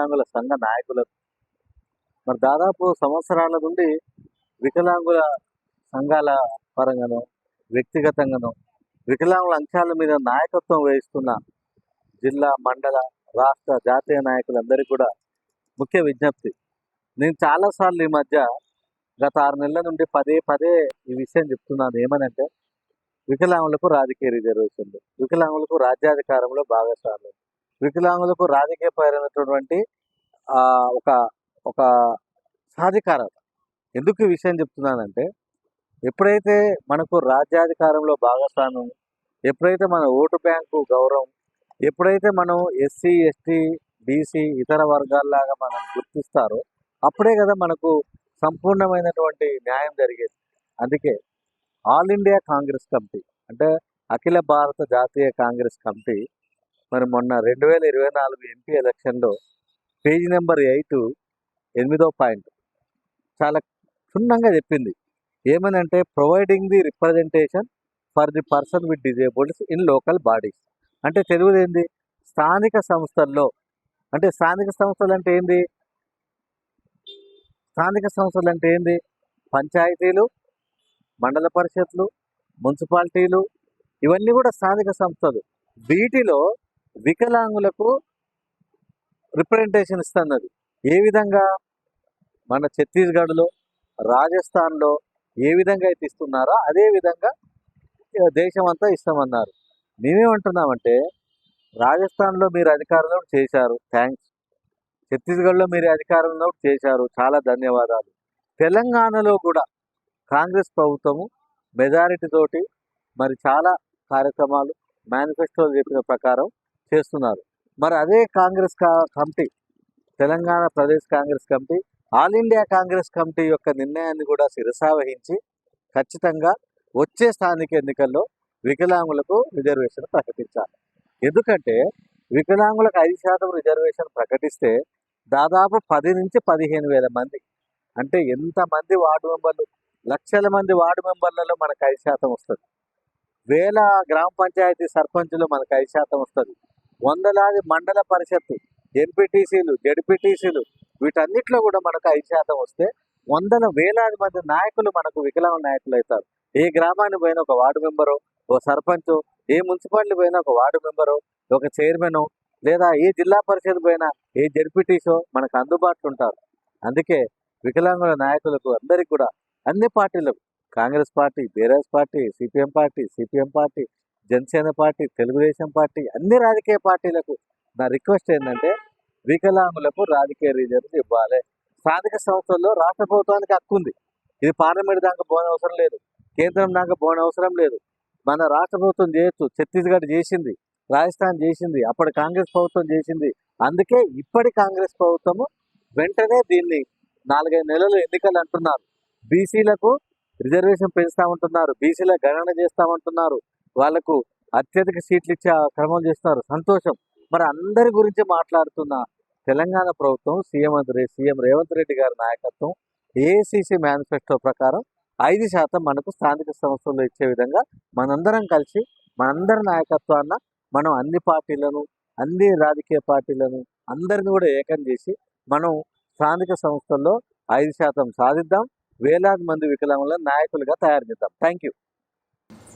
వికలాంగుల సంఘ నాయకులకు మరి దాదాపు సంవత్సరాల నుండి వికలాంగుల సంఘాల పరంగానో వ్యక్తిగతంగానో వికలాంగుల అంశాల మీద నాయకత్వం వహిస్తున్న జిల్లా మండల రాష్ట్ర జాతీయ నాయకులందరికీ కూడా ముఖ్య విజ్ఞప్తి. నేను చాలాసార్లు ఈ మధ్య గత ఆరు నెలల నుండి పదే పదే ఈ విషయం చెప్తున్నాను. ఏమనంటే వికలాంగులకు రాజకీయ రిజర్వేషన్లు వికలాంగులకు రాజ్యాధికారంలో భాగస్వామ్యం. వికలాంగులకు రాజకీయ పరమైనటువంటి ఒక ఒక సాధికారత. ఎందుకు ఈ విషయం చెప్తున్నానంటే ఎప్పుడైతే మనకు రాజ్యాధికారంలో భాగస్వామ్యం ఎప్పుడైతే మన ఓటు బ్యాంకు గౌరవం ఎప్పుడైతే మనం ఎస్సీ ఎస్టీ బీసీ ఇతర వర్గాల్లాగా మనం గుర్తిస్తారో అప్పుడే కదా మనకు సంపూర్ణమైనటువంటి న్యాయం జరిగేది. అందుకే ఆల్ ఇండియా కాంగ్రెస్ కమిటీ అంటే అఖిల భారత జాతీయ కాంగ్రెస్ కమిటీ మరి మొన్న రెండు వేల ఇరవై నాలుగు ఎంపీ ఎలక్షన్లో పేజీ నెంబర్ ఎయిట్ ఎనిమిదో పాయింట్ చాలా క్షుణ్ణంగా చెప్పింది. ఏమనంటే providing the representation for the person with disables in local bodies. అంటే తెలుగుది ఏంది? స్థానిక సంస్థల్లో. అంటే స్థానిక సంస్థలు అంటే ఏంది? స్థానిక సంస్థలు అంటే ఏంది? పంచాయతీలు మండల పరిషత్లు మున్సిపాలిటీలు ఇవన్నీ కూడా స్థానిక సంస్థలు. వీటిలో వికలాంగులకు రిప్రజెంటేషన్ ఇస్తున్నది. ఏ విధంగా మన ఛత్తీస్గఢ్లో రాజస్థాన్లో ఏ విధంగా అయితే ఇస్తున్నారో అదే విధంగా దేశం అంతా ఇస్తామన్నారు. మేమేమంటున్నామంటే రాజస్థాన్లో మీరు అధికారంలో చేశారు. థ్యాంక్స్ ఛత్తీస్గఢ్లో మీరు అధికారంలో చేశారు. చాలా ధన్యవాదాలు. తెలంగాణలో కూడా కాంగ్రెస్ ప్రభుత్వము మెజారిటీతోటి మరి చాలా కార్యక్రమాలు మేనిఫెస్టోలు చెప్పిన ప్రకారం చేస్తున్నారు. మరి అదే కాంగ్రెస్ కా- committee Telangana Pradesh Congress committee all India Congress committee యొక్క నిర్ణయాన్ని కూడా శిరసావహించి ఖచ్చితంగా వచ్చే స్థానిక ఎన్నికల్లో వికలాంగులకు రిజర్వేషన్ ప్రకటించాలి. ఎందుకంటే వికలాంగులకు ఐదు శాతం రిజర్వేషన్ ప్రకటిస్తే దాదాపు పది నుంచి పదిహేను వేల మంది అంటే ఎంతమంది వార్డు మెంబర్లు లక్షల మంది వార్డు మెంబర్లలో మనకు ఐదు శాతం వస్తుంది. వేల గ్రామ పంచాయతీ సర్పంచులు మనకు ఐదు శాతం వస్తుంది. వందలాది మండల పరిషత్తు ఎంపీటీసీలు జడ్పీటీసీలు వీటన్నిటిలో కూడా మనకు ఐదు శాతం వస్తే వందల వేలాది మంది నాయకులు మనకు వికలాంగ నాయకులు అవుతారు. ఏ గ్రామానికి పోయినా ఒక వార్డు మెంబరు ఒక సర్పంచ్ ఏ మున్సిపాలిటీ పోయినా ఒక వార్డు మెంబరు ఒక చైర్మన్ లేదా ఏ జిల్లా పరిషత్ పోయినా ఏ జడ్పీటీసో మనకు అందుబాటులో ఉంటారు. అందుకే వికలాంగుల నాయకులకు అందరికీ కూడా అన్ని పార్టీలకు Congress party BRS party CPM party CPM party Janasena party Telugu Desam party అన్ని రాజకీయ పార్టీలకు నా రిక్వెస్ట్ ఏంటంటే వికలాంగులకు రాజకీయ రిజర్వ్ ఇవ్వాలి. స్థానిక సంస్థల్లో రాష్ట్ర ప్రభుత్వానికి హక్కు ఉంది. ఇది పార్లమెంట్ దాకా పోని అవసరం లేదు. కేంద్రం దాకా పోని అవసరం లేదు. మన రాష్ట్ర ప్రభుత్వం చేయొచ్చు. ఛత్తీస్గఢ్ చేసింది. రాజస్థాన్ చేసింది. అప్పటి కాంగ్రెస్ ప్రభుత్వం చేసింది. అందుకే ఇప్పటి కాంగ్రెస్ ప్రభుత్వము వెంటనే దీన్ని నాలుగైదు నెలలు ఎన్నికలు అంటున్నారు. బీసీలకు రిజర్వేషన్ పెంచుతామంటున్నారు బీసీల గణన చేస్తామంటున్నారు వాళ్ళకు అత్యధిక సీట్లు ఇచ్చే క్రమం చేస్తున్నారు. సంతోషం. మరి అందరి గురించి మాట్లాడుతున్న తెలంగాణ ప్రభుత్వం సీఎం సీఎం రేవంత్ రెడ్డి గారి నాయకత్వం ఏఐసిసి మేనిఫెస్టో ప్రకారం ఐదు శాతం మనకు స్థానిక సంస్థల్లో ఇచ్చే విధంగా మనందరం కలిసి మనందరి నాయకత్వాన్న మనం అన్ని పార్టీలను అన్ని రాజకీయ పార్టీలను అందరిని కూడా ఏకం చేసి మనం స్థానిక సంస్థల్లో ఐదు శాతం సాధిద్దాం. వేలాది మంది వికలాంగుల నాయకులుగా తయారు చేద్దాం. Thank you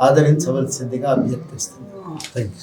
ఆదరించవలసిందిగా అభ్యర్థిస్తుంది thank you